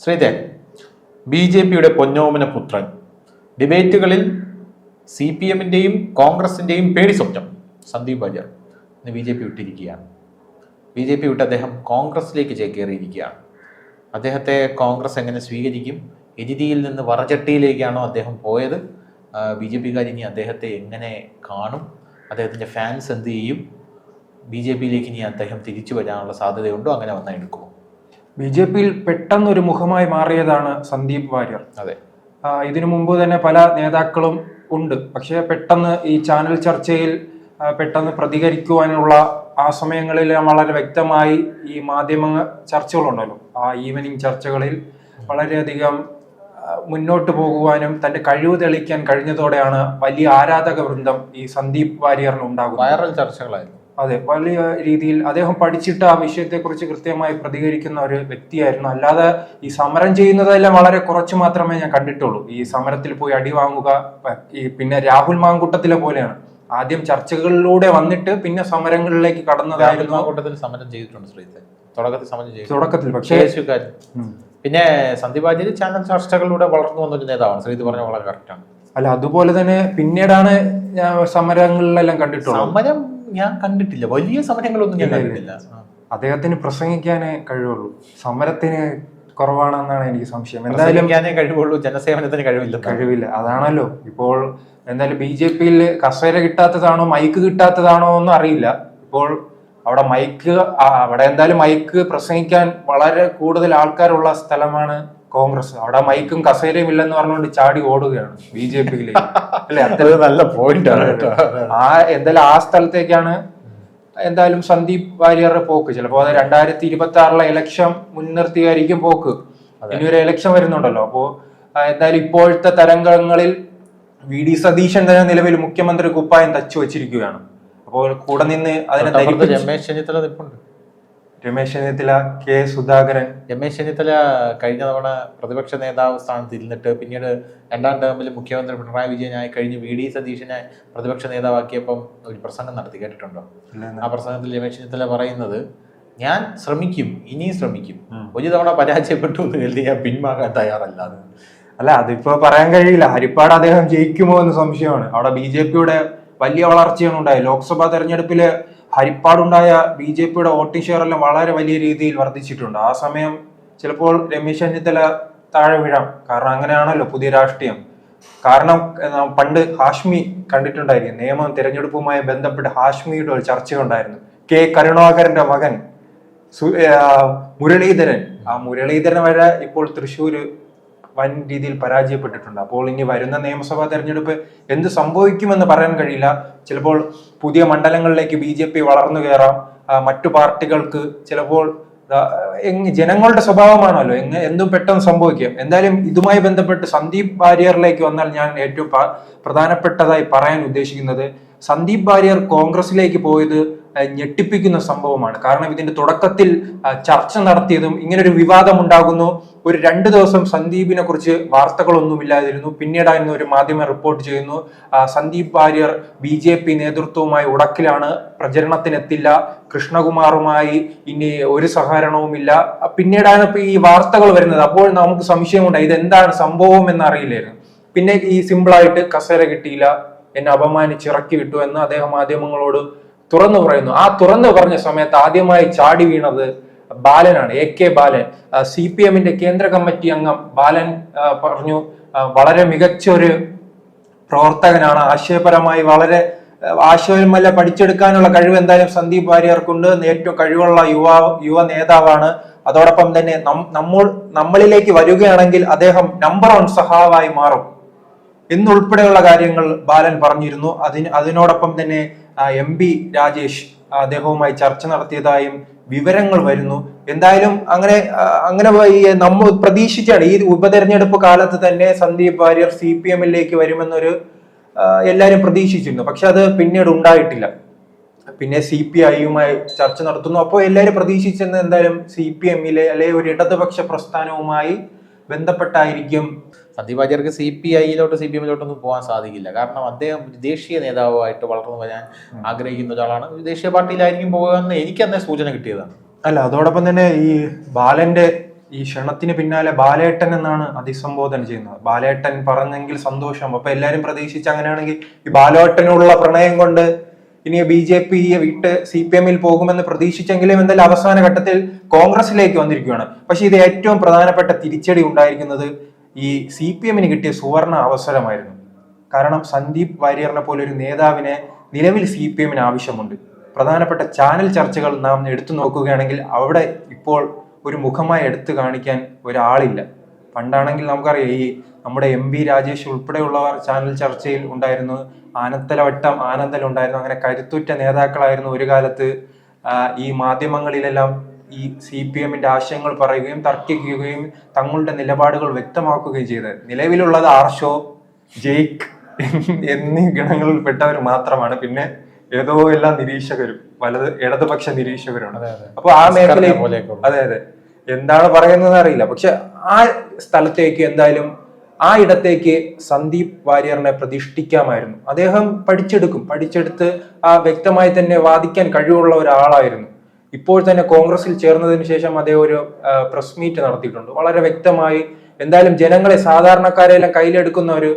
Sreedharan B J പിയുടെ പൊന്നോമന പുത്രൻ. ഡിബേറ്റുകളിൽ C P എമ്മിന്റെയും കോൺഗ്രസിന്റെയും പേടി സ്വപ്നം. സന്ദീപ് ബജാർ ഇന്ന് ബി ജെ പി വിട്ടിരിക്കുകയാണ്. ബി ജെ പി വിട്ട് അദ്ദേഹം കോൺഗ്രസിലേക്ക് ചേക്കേറിയിരിക്കുകയാണ്. അദ്ദേഹത്തെ കോൺഗ്രസ് എങ്ങനെ സ്വീകരിക്കും? എജിതിയിൽ നിന്ന് വറചട്ടിയിലേക്കാണോ അദ്ദേഹം പോയത്? ബി ജെ പിക്കാർ ഇനി അദ്ദേഹത്തെ എങ്ങനെ കാണും? അദ്ദേഹത്തിന്റെ ഫാൻസ് എന്ത് ചെയ്യും? ബി ജെ പിയിലേക്ക് ഇനി അദ്ദേഹം തിരിച്ചു വരാനുള്ള സാധ്യതയുണ്ടോ? അങ്ങനെ വന്നാൽ എടുക്കുമോ? ബി ജെ പിയിൽ പെട്ടെന്നൊരു മുഖമായി മാറിയതാണ് സന്ദീപ് വാര്യർ. അതെ. ഇതിനു മുമ്പ് തന്നെ പല നേതാക്കളും ഉണ്ട്. പക്ഷേ പെട്ടെന്ന് ഈ ചാനൽ ചർച്ചയിൽ പെട്ടെന്ന് പ്രതികരിക്കുവാനുള്ള ആ സമയങ്ങളിൽ വളരെ വ്യക്തമായി ഈ മാധ്യമ ചർച്ചകളുണ്ടല്ലോ. ആ ഈവനിങ് ചർച്ചകളിൽ വളരെയധികം മുന്നോട്ട് പോകുവാനും തന്റെ കഴിവ് തെളിയിക്കാൻ കഴിഞ്ഞതോടെയാണ് വലിയ ആരാധക വൃന്ദം ഈ സന്ദീപ് വാര്യറിന് ഉണ്ടാകുന്നത്. വൈറൽ ചർച്ചകളായിരുന്നു. അതെ വലിയ രീതിയിൽ അദ്ദേഹം പഠിച്ചിട്ട് ആ വിഷയത്തെക്കുറിച്ച് കൃത്യമായി പ്രതികരിക്കുന്ന ഒരു വ്യക്തിയായിരുന്നു. അല്ലാതെ ഈ സമരം ചെയ്യുന്നതെല്ലാം വളരെ കുറച്ച് മാത്രമേ ഞാൻ കണ്ടിട്ടുള്ളൂ. ഈ സമരത്തിൽ പോയി അടി വാങ്ങുക ഈ പിന്നെ രാഹുൽ മാങ്കൂട്ടത്തിലെ പോലെയാണ്. ആദ്യം ചർച്ചകളിലൂടെ വന്നിട്ട് പിന്നെ സമരങ്ങളിലേക്ക് കടന്നതായിരുന്നു. കൂട്ടത്തിൽ സമരം ചെയ്തിട്ടുണ്ട് ശ്രീ തുടക്കത്തിൽ സമരം ചെയ്തു. തുടക്കത്തിൽ പക്ഷേ പിന്നെ സന്ദീപ് ആചാര്യ ചാനൽ ചർച്ചകളിലൂടെ വളർന്നു വന്നൊരു നേതാവാണ്. ശ്രീ പറഞ്ഞ വളരെ കറക്റ്റാണ് അല്ല അതുപോലെ തന്നെ പിന്നീടാണ് സമരങ്ങളിലെല്ലാം കണ്ടിട്ടുള്ളത്. സമരം ഞാൻ കണ്ടിട്ടില്ല. വലിയ സമരങ്ങളൊന്നും ഞാൻ കണ്ടിട്ടില്ല. അദ്ദേഹത്തിന് പ്രസംഗിക്കാനേ കഴിവുള്ളൂ. സമരത്തിന് കുറവാണെന്നാണ് എനിക്ക് സംശയം. എന്തായാലും കഴിവുള്ളൂ ജനസേവനത്തിന് കഴിവില്ല. കഴിവില്ല. അതാണല്ലോ. ഇപ്പോൾ എന്തായാലും ബി ജെ പിയിൽ കസേര കിട്ടാത്തതാണോ മൈക്ക് കിട്ടാത്തതാണോ ഒന്നും അറിയില്ല. ഇപ്പോൾ അവിടെ മൈക്ക് അവിടെ എന്തായാലും മൈക്ക് പ്രസംഗിക്കാൻ വളരെ കൂടുതൽ ആൾക്കാരുള്ള സ്ഥലമാണ് കോൺഗ്രസ്. അവിടെ മൈക്കും കസേരയും ഇല്ലെന്ന് പറഞ്ഞുകൊണ്ട് ചാടി ഓടുകയാണ് ബി ജെ പിയിലേക്ക്. അല്ലെ? അത് നല്ല പോയിന്റ് ആണ് ആ എന്തായാലും ആ സ്ഥലത്തേക്കാണ് എന്തായാലും സന്ദീപ് വാര്യറുടെ പോക്ക്. ചിലപ്പോ അത് രണ്ടായിരത്തി ഇരുപത്തി ആറിലെ ഇലക്ഷൻ മുൻനിർത്തിയായിരിക്കും പോക്ക് ഇനി ഒരു ഇലക്ഷൻ വരുന്നുണ്ടല്ലോ. അപ്പോ എന്തായാലും ഇപ്പോഴത്തെ തരംഗങ്ങളിൽ വി ഡി സതീശൻ തന്നെ നിലവിൽ മുഖ്യമന്ത്രി കുപ്പായം തച്ചു വെച്ചിരിക്കുകയാണ്. അപ്പോൾ കൂടെ നിന്ന് അതിനെ രമേശ് ചെന്നിത്തല നിൽപ്പുണ്ട് രമേശ് ചെന്നിത്തല കെ സുധാകരൻ. രമേശ് ചെന്നിത്തല കഴിഞ്ഞ തവണ പ്രതിപക്ഷ നേതാവ് സ്ഥാനത്ത് ഇരുന്നിട്ട് പിന്നീട് രണ്ടാം ടേമിൽ മുഖ്യമന്ത്രി പിണറായി വിജയനായി കഴിഞ്ഞ് വി ഡി സതീശനെ പ്രതിപക്ഷ നേതാവാക്കിയപ്പം ഒരു പ്രസംഗം നടത്തി കേട്ടിട്ടുണ്ടോ? ആ പ്രസംഗത്തിൽ രമേശ് ചെന്നിത്തല പറയുന്നത് ഞാൻ ശ്രമിക്കും ഇനിയും ശ്രമിക്കും. ഒരു തവണ പരാജയപ്പെട്ടു എന്ന് കരുതി ഞാൻ പിന്മാകാൻ തയ്യാറല്ല അല്ല അതിപ്പോ പറയാൻ കഴിയില്ല. ഹരിപ്പാട് അദ്ദേഹം ജയിക്കുമോ എന്ന് സംശയമാണ്. അവിടെ ബി ജെ പിയുടെ വലിയ വളർച്ചയാണ് ഉണ്ടായത്. ലോക്സഭാ തെരഞ്ഞെടുപ്പിൽ ഹരിപ്പാടുണ്ടായ ബി ജെ പിയുടെ വോട്ടിംഗ് ഷെയർ എല്ലാം വളരെ വലിയ രീതിയിൽ വർദ്ധിച്ചിട്ടുണ്ട്. ആ സമയം ചിലപ്പോൾ രമേശ് ചെന്നിത്തല താഴെ വീഴാം. കാരണം അങ്ങനെയാണല്ലോ പുതിയ രാഷ്ട്രീയം. കാരണം പണ്ട് ഹാഷ്മി കണ്ടിട്ടുണ്ടായിരുന്നു. നിയമം തിരഞ്ഞെടുപ്പുമായി ബന്ധപ്പെട്ട് ഹാഷ്മിയുടെ ഒരു ചർച്ചയുണ്ടായിരുന്നു കെ കരുണാകരന്റെ മകൻ മുരളീധരൻ. ആ മുരളീധരൻ വരെ ഇപ്പോൾ തൃശ്ശൂര് വൻ രീതിയിൽ പരാജയപ്പെട്ടിട്ടുണ്ട്. അപ്പോൾ ഇനി വരുന്ന നിയമസഭാ തെരഞ്ഞെടുപ്പ് എന്ത് സംഭവിക്കുമെന്ന് പറയാൻ കഴിയില്ല. ചിലപ്പോൾ പുതിയ മണ്ഡലങ്ങളിലേക്ക് ബി ജെ പി വളർന്നു കയറാം. മറ്റു പാർട്ടികൾക്ക് ചിലപ്പോൾ ജനങ്ങളുടെ സ്വഭാവമാണല്ലോ എങ്ങ് എന്തും പെട്ടെന്ന് സംഭവിക്കാം. എന്തായാലും ഇതുമായി ബന്ധപ്പെട്ട് സന്ദീപ് വാര്യറിലേക്ക് വന്നാൽ ഞാൻ ഏറ്റവും പ്രധാനപ്പെട്ടതായി പറയാൻ ഉദ്ദേശിക്കുന്നത് സന്ദീപ് വാര്യർ കോൺഗ്രസിലേക്ക് പോയത് ഞെട്ടിപ്പിക്കുന്ന സംഭവമാണ്. കാരണം ഇതിന്റെ തുടക്കത്തിൽ ചർച്ച നടത്തിയതും ഇങ്ങനൊരു വിവാദം ഉണ്ടാകുന്നു. ഒരു രണ്ട് ദിവസം സന്ദീപിനെ കുറിച്ച് വാർത്തകളൊന്നുമില്ലാതിരുന്നു പിന്നീടായിരുന്നു ഒരു മാധ്യമം റിപ്പോർട്ട് ചെയ്യുന്നു. Sandeep Warrier B J P നേതൃത്വവുമായി ഉടക്കിലാണ്. പ്രചരണത്തിനെത്തില്ല. കൃഷ്ണകുമാറുമായി ഇനി ഒരു സഹകരണവുമില്ല. പിന്നീടാണ് ഇപ്പൊ ഈ വാർത്തകൾ വരുന്നത്. അപ്പോൾ നമുക്ക് സംശയമുണ്ട്. ഇത് എന്താണ് സംഭവം എന്ന് അറിയില്ലായിരുന്നു പിന്നെ ഈ സിമ്പിളായിട്ട് കസേര കിട്ടിയില്ല. എന്നെ അപമാനിച്ച് ഇറക്കി വിട്ടു എന്ന് അദ്ദേഹം മാധ്യമങ്ങളോട് തുറന്നു പറയുന്നു. ആ തുറന്നു പറഞ്ഞ സമയത്ത് ആദ്യമായി ചാടി വീണത് ബാലനാണ് A K Balan. C P എമ്മിന്റെ കേന്ദ്ര കമ്മിറ്റി അംഗം ബാലൻ പറഞ്ഞു വളരെ മികച്ച ഒരു പ്രവർത്തകനാണ്. ആശയപരമായി വളരെ ആശയമല്ല പഠിച്ചെടുക്കാനുള്ള കഴിവ് എന്തായാലും സന്ദീപ് വാര്യർക്കുണ്ട്. ഏറ്റവും കഴിവുള്ള യുവ യുവ നേതാവാണ്. അതോടൊപ്പം തന്നെ നമ്മൾ നമ്മളിലേക്ക് വരികയാണെങ്കിൽ അദ്ദേഹം നമ്പർ വൺ സഹാവായി മാറും എന്നുൾപ്പെടെയുള്ള കാര്യങ്ങൾ ബാലൻ പറഞ്ഞിരുന്നു. അതിന് അതിനോടൊപ്പം തന്നെ എം പി രാജേഷ് അദ്ദേഹവുമായി ചർച്ച നടത്തിയതായും വിവരങ്ങൾ വരുന്നു. എന്തായാലും അങ്ങനെ അങ്ങനെ നമ്മൾ പ്രതീക്ഷിച്ചാണ് ഈ ഉപതെരഞ്ഞെടുപ്പ് കാലത്ത് തന്നെ സന്ദീപ് വാര്യർ സി പി എമ്മിലേക്ക് വരുമെന്നൊരു എല്ലാവരും പ്രതീക്ഷിച്ചിരുന്നു. പക്ഷെ അത് പിന്നീട് ഉണ്ടായിട്ടില്ല. പിന്നെ സി പി ഐയുമായി ചർച്ച നടത്തുന്നു. അപ്പോൾ എല്ലാവരും പ്രതീക്ഷിച്ചെന്ന് എന്തായാലും സി പി എമ്മിലെ അല്ലെങ്കിൽ ഒരു ഇടതുപക്ഷ പ്രസ്ഥാനവുമായി ബന്ധപ്പെട്ടായിരിക്കും. സന്ദീപ് ആചാര്യക്ക് സി പി ഐയിലോട്ട് സി പി എമ്മിലോട്ടൊന്നും പോകാൻ സാധിക്കില്ല. കാരണം അദ്ദേഹം ദേശീയ നേതാവായിട്ട് വളർന്നു വരാൻ ആഗ്രഹിക്കുന്ന ഒരാളാണ്. ഒരു ദേശീയ പാർട്ടിയിലായിരിക്കും പോകുക എന്ന് എനിക്ക് അന്നേ സൂചന കിട്ടിയതാണ്. അല്ല അതോടൊപ്പം തന്നെ ഈ ബാലന്റെ ഈ ക്ഷണത്തിന് പിന്നാലെ ബാലേട്ടൻ എന്നാണ് അതിസംബോധന ചെയ്യുന്നത്. ബാലേട്ടൻ പറഞ്ഞെങ്കിൽ സന്തോഷം. അപ്പൊ എല്ലാരും പ്രതീക്ഷിച്ച് അങ്ങനെയാണെങ്കിൽ ഈ ബാലേട്ടനുള്ള പ്രണയം കൊണ്ട് ഇനി ബി ജെ പി വിട്ട് സി പി എമ്മിൽ പോകുമെന്ന് പ്രതീക്ഷിച്ചെങ്കിലും എന്തായാലും അവസാന ഘട്ടത്തിൽ കോൺഗ്രസിലേക്ക് വന്നിരിക്കുകയാണ്. പക്ഷേ ഇത് ഏറ്റവും പ്രധാനപ്പെട്ട തിരിച്ചടി ഉണ്ടായിരിക്കുന്നത് ഈ സി പി എമ്മിന് കിട്ടിയ സുവർണ അവസരമായിരുന്നു. കാരണം സന്ദീപ് വാര്യറിനെ പോലെ ഒരു നേതാവിനെ നിലവിൽ സി പി എമ്മിന് ആവശ്യമുണ്ട്. പ്രധാനപ്പെട്ട ചാനൽ ചർച്ചകൾ നാം എടുത്തു നോക്കുകയാണെങ്കിൽ അവിടെ ഇപ്പോൾ ഒരു മുഖമായി എടുത്തു കാണിക്കാൻ ഒരാളില്ല. പണ്ടാണെങ്കിൽ നമുക്കറിയാം ഈ നമ്മുടെ എം ബി രാജേഷ് ഉൾപ്പെടെയുള്ളവർ ചാനൽ ചർച്ചയിൽ ഉണ്ടായിരുന്നു. ആനത്തലവട്ടം ആനന്ദൽ ഉണ്ടായിരുന്നു. അങ്ങനെ കരുത്തുറ്റ നേതാക്കളായിരുന്നു ഒരു കാലത്ത്. ഈ മാധ്യമങ്ങളിലെല്ലാം ഈ സി പി എമ്മിന്റെ ആശയങ്ങൾ പറയുകയും തർക്കിക്കുകയും തങ്ങളുടെ നിലപാടുകൾ വ്യക്തമാക്കുകയും ചെയ്തത് നിലവിലുള്ളത് ആർഷോ ജെയ്ക്ക് എന്നീ ഗണങ്ങളിൽ പെട്ടവർ മാത്രമാണ്. പിന്നെ ഏതോ എല്ലാ നിരീക്ഷകരും വലത് ഇടതുപക്ഷ നിരീക്ഷകരാണ്. അപ്പൊ ആ മേഖല അതെ അതെ. എന്താണ് പറയുന്നത് അറിയില്ല. പക്ഷെ ആ സ്ഥലത്തേക്ക് എന്തായാലും ആ ഇടത്തേക്ക് സന്ദീപ് വാര്യറിനെ പ്രതിഷ്ഠിക്കാമായിരുന്നു. അദ്ദേഹം പഠിച്ചെടുക്കും. പഠിച്ചെടുത്ത് ആ വ്യക്തമായി തന്നെ വാദിക്കാൻ കഴിവുള്ള ഒരാളായിരുന്നു. ഇപ്പോൾ തന്നെ കോൺഗ്രസിൽ ചേർന്നതിന് ശേഷം അദ്ദേഹം ഒരു പ്രസ് മീറ്റ് നടത്തിയിട്ടുണ്ട്. വളരെ വ്യക്തമായി എന്തായാലും ജനങ്ങളെ സാധാരണക്കാരെല്ലാം കയ്യിലെടുക്കുന്ന ഒരു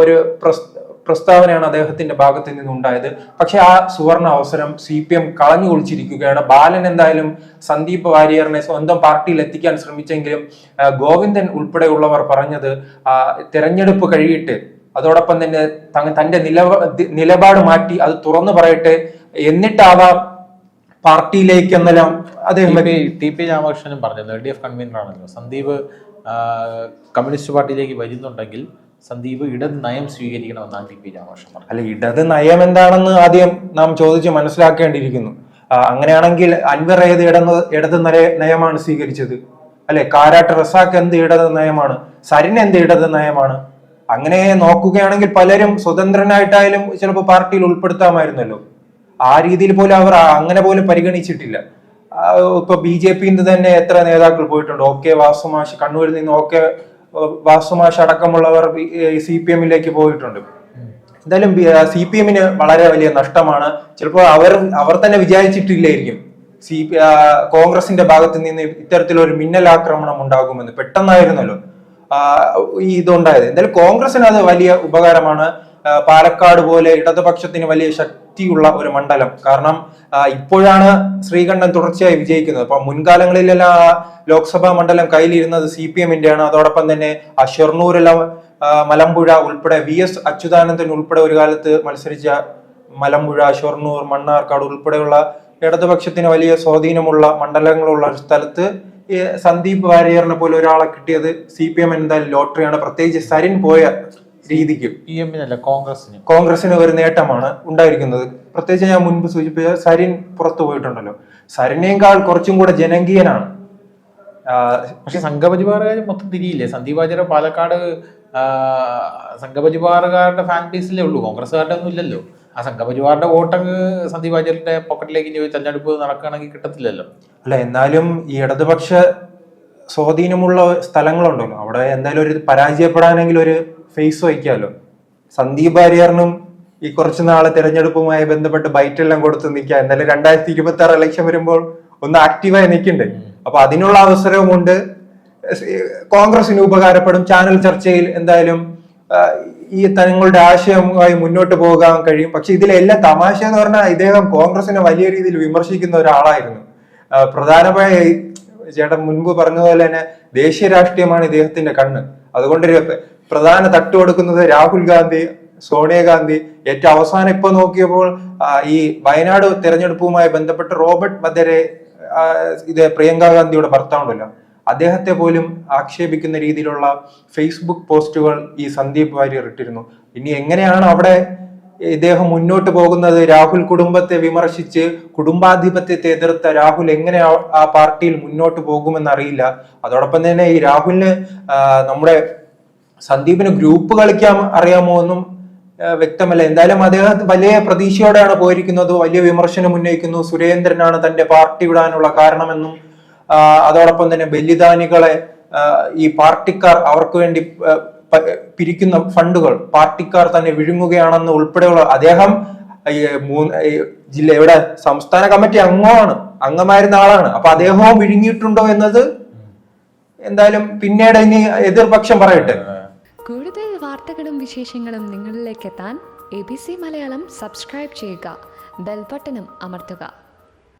ഒരു പ്രസ് പ്രസ്താവനയാണ് അദ്ദേഹത്തിന്റെ ഭാഗത്ത് നിന്നുണ്ടായത്. പക്ഷെ ആ സുവർണ അവസരം സി പി എം കളഞ്ഞു കുളിച്ചിരിക്കുകയാണ്. ബാലൻ എന്തായാലും സന്ദീപ് വാര്യറിനെ സ്വന്തം പാർട്ടിയിൽ എത്തിക്കാൻ ശ്രമിച്ചെങ്കിലും ഗോവിന്ദൻ ഉൾപ്പെടെയുള്ളവർ പറഞ്ഞത് തെരഞ്ഞെടുപ്പ് കഴിയിട്ട് അതോടൊപ്പം തന്നെ തന്റെ നിലപാട് മാറ്റി അത് തുറന്നു പറയട്ടെ എന്നിട്ടാവാം പാർട്ടിയിലേക്ക് എന്നെല്ലാം അതേപോലെ ടി പി- രാമകൃഷ്ണനും പറഞ്ഞത് എൽ ഡി എഫ് കൺവീനർ ആണല്ലോ സന്ദീപ് കമ്മ്യൂണിസ്റ്റ് പാർട്ടിയിലേക്ക് വരുന്നുണ്ടെങ്കിൽ സന്ദീപ് ഇടത് നയം സ്വീകരിക്കണമെന്നാണ് ടി പി രാമകൃഷ്ണൻ പറഞ്ഞത്. അല്ല ഇടത് നയം എന്താണെന്ന് ആദ്യം നാം ചോദിച്ച് മനസ്സിലാക്കേണ്ടിയിരിക്കുന്നു. അങ്ങനെയാണെങ്കിൽ അൻവർ ഏത് ഇടന്ന് ഇടത് നയ- നയമാണ് സ്വീകരിച്ചത്? അല്ലെ? കാരാട്ട് റസാഖ് എന്ത് ഇടത് നയമാണ്? സരിൻ എന്ത് ഇടത് നയമാണ്? അങ്ങനെ നോക്കുകയാണെങ്കിൽ പലരും സ്വതന്ത്രനായിട്ടായാലും ചിലപ്പോൾ പാർട്ടിയിൽ ഉൾപ്പെടുത്താമായിരുന്നല്ലോ. ആ രീതിയിൽ പോലും അവർ അങ്ങനെ പോലും പരിഗണിച്ചിട്ടില്ല. ഇപ്പൊ ബി ജെ പിന്ന് തന്നെ എത്ര നേതാക്കൾ പോയിട്ടുണ്ട്? ഓക്കെ വാസുമാഷ് കണ്ണൂരിൽ നിന്ന് ഓക്കെ വാസുമാഷ് അടക്കമുള്ളവർ സി പി എമ്മിലേക്ക് പോയിട്ടുണ്ട്. എന്തായാലും സി പി എമ്മിന് വളരെ വലിയ നഷ്ടമാണ്. ചിലപ്പോൾ അവർ അവർ തന്നെ വിചാരിച്ചിട്ടില്ലായിരിക്കും. സി പി കോൺഗ്രസിന്റെ ഭാഗത്ത് നിന്ന് ഇത്തരത്തിലൊരു മിന്നലാക്രമണം ഉണ്ടാകുമെന്ന്. പെട്ടെന്നായിരുന്നല്ലോ. ഈ ഇതുണ്ടായത്. എന്തായാലും കോൺഗ്രസിന് അത് വലിയ ഉപകാരമാണ്. പാലക്കാട് പോലെ ഇടതുപക്ഷത്തിന് വലിയ ശക്തിയുള്ള ഒരു മണ്ഡലം. കാരണം ഇപ്പോഴാണ് ശ്രീകണ്ഠൻ തുടർച്ചയായി വിജയിക്കുന്നത്. അപ്പൊ മുൻകാലങ്ങളിലെല്ലാം ലോക്സഭാ മണ്ഡലം കയ്യിലിരുന്നത് സി പി എമ്മിന്റെ ആണ് അതോടൊപ്പം തന്നെ ആ ഷൊർണൂരെല്ലാം മലമ്പുഴ ഉൾപ്പെടെ വി എസ് അച്യുതാനന്ദൻ ഉൾപ്പെടെ ഒരു കാലത്ത് മത്സരിച്ച മലമ്പുഴ ഷൊർണൂർ മണ്ണാർക്കാട് ഉൾപ്പെടെയുള്ള ഇടതുപക്ഷത്തിന് വലിയ സ്വാധീനമുള്ള മണ്ഡലങ്ങളുള്ള ഒരു സ്ഥലത്ത് സന്ദീപ് വാര്യറിനെ പോലെ ഒരാളെ കിട്ടിയത് സി പി എം എന്തായാലും ലോട്ടറിയാണ്. പ്രത്യേകിച്ച് സരിൻ പോയ രീതിക്ക്. പി എമ്മിനല്ല കോൺഗ്രസിന് കോൺഗ്രസിന് ഒരു നേട്ടമാണ് ഉണ്ടായിരിക്കുന്നത്. പ്രത്യേകിച്ച് ഞാൻ മുൻപ് സൂചിപ്പിച്ച സരിൻ പുറത്തു പോയിട്ടുണ്ടല്ലോ. സരിനേക്കാൾ കുറച്ചും കൂടെ ജനകീയനാണ്. പക്ഷെ സംഘപരിവാറുകാർ മൊത്തം തിരിയില്ലേ? സന്ദീപ് ആചാര്യ പാലക്കാട് സംഘപരിവാറുകാരുടെ ഫാൻ ബേസിലേ ഉള്ളൂ. കോൺഗ്രസ്സുകാരുടെ ഒന്നും ഇല്ലല്ലോ. ആ സംഘപരിവാറിന്റെ വോട്ടങ്ങ് സന്ദീപ് ആചാര്യന്റെ പോക്കറ്റിലേക്ക് ഇനി തെരഞ്ഞെടുപ്പ് നടക്കുകയാണെങ്കിൽ കിട്ടത്തില്ലല്ലോ. അല്ല എന്നാലും ഈ ഇടതുപക്ഷ സ്വാധീനമുള്ള സ്ഥലങ്ങളുണ്ടല്ലോ. അവിടെ എന്തായാലും ഒരു പരാജയപ്പെടാനെങ്കിലും ഒരു ഫേസ് വയ്ക്കാമല്ലോ സന്ദീപ് വാര്യറിനും ഈ കുറച്ച് നാളെ തെരഞ്ഞെടുപ്പുമായി ബന്ധപ്പെട്ട് ബൈറ്റ് എല്ലാം കൊടുത്ത് നിൽക്കുക എന്നാലും രണ്ടായിരത്തി ഇരുപത്തി ആറ് ഇലക്ഷൻ വരുമ്പോൾ ഒന്ന് ആക്റ്റീവായി നിൽക്കണ്ടേ അപ്പൊ അതിനുള്ള അവസരവും ഉണ്ട് കോൺഗ്രസിന് ഉപകാരപ്പെടും. ചാനൽ ചർച്ചയിൽ എന്തായാലും ഈ തങ്ങളുടെ ആശയമായി മുന്നോട്ട് പോകാൻ കഴിയും. പക്ഷെ ഇതിലെല്ലാം തമാശ എന്ന് പറഞ്ഞാൽ ഇദ്ദേഹം കോൺഗ്രസിനെ വലിയ രീതിയിൽ വിമർശിക്കുന്ന ഒരാളായിരുന്നു. പ്രധാനമായ ചേട്ടൻ മുൻപ് പറഞ്ഞതുപോലെ തന്നെ ദേശീയ രാഷ്ട്രീയമാണ് ഇദ്ദേഹത്തിന്റെ കണ്ണ്. അതുകൊണ്ട് പ്രധാന തട്ട് കൊടുക്കുന്നത് രാഹുൽ ഗാന്ധി സോണിയാഗാന്ധി ഏറ്റവും അവസാനം ഇപ്പൊ നോക്കിയപ്പോൾ ഈ വയനാട് തെരഞ്ഞെടുപ്പുമായി ബന്ധപ്പെട്ട് റോബർട്ട് വധരെ ഇത് പ്രിയങ്ക ഗാന്ധിയുടെ ഭർത്താവുണ്ടല്ലോ. അദ്ദേഹത്തെ പോലും ആക്ഷേപിക്കുന്ന രീതിയിലുള്ള ഫേസ്ബുക്ക് പോസ്റ്റുകൾ ഈ സന്ദീപ് വാര്യർ ഇട്ടിരുന്നു. ഇനി എങ്ങനെയാണ് അവിടെ ഇദ്ദേഹം മുന്നോട്ട് പോകുന്നത്? രാഹുൽ കുടുംബത്തെ വിമർശിച്ച് കുടുംബാധിപത്യത്തെ എതിർത്ത രാഹുൽ എങ്ങനെ ആ- പാർട്ടിയിൽ മുന്നോട്ട് പോകുമെന്ന് അറിയില്ല. അതോടൊപ്പം തന്നെ ഈ രാഹുലിന് നമ്മുടെ സന്ദീപിന് ഗ്രൂപ്പ് കളിക്കാൻ അറിയാമോ എന്നും വ്യക്തമല്ല. എന്തായാലും അദ്ദേഹം വലിയ പ്രതീക്ഷയോടെയാണ് പോയിരിക്കുന്നത്. വലിയ വിമർശനം ഉന്നയിക്കുന്നു. സുരേന്ദ്രനാണ് തന്റെ പാർട്ടി വിടാനുള്ള കാരണമെന്നും അതോടൊപ്പം തന്നെ ബലിദാനികളെ ഈ പാർട്ടിക്കാർ അവർക്ക് വേണ്ടി പിരിക്കുന്ന ഫണ്ടുകൾ പാർട്ടിക്കാർ തന്നെ വിഴുങ്ങുകയാണെന്ന് ഉൾപ്പെടെയുള്ള അദ്ദേഹം ജില്ല ഇവിടെ സംസ്ഥാന കമ്മിറ്റി അംഗമാണ് അംഗമായിരുന്ന ആളാണ്. അപ്പൊ അദ്ദേഹവും വിഴുങ്ങിയിട്ടുണ്ടോ എന്നത് എന്തായാലും പിന്നീട് ഇനി എതിർപക്ഷം പറയട്ടെ. വാർത്തകളും വിശേഷങ്ങളും നിങ്ങളിലേക്ക് എത്താൻ A B C Malayalam subscribe ചെയ്യുക ബെൽബട്ടനും അമർത്തുക.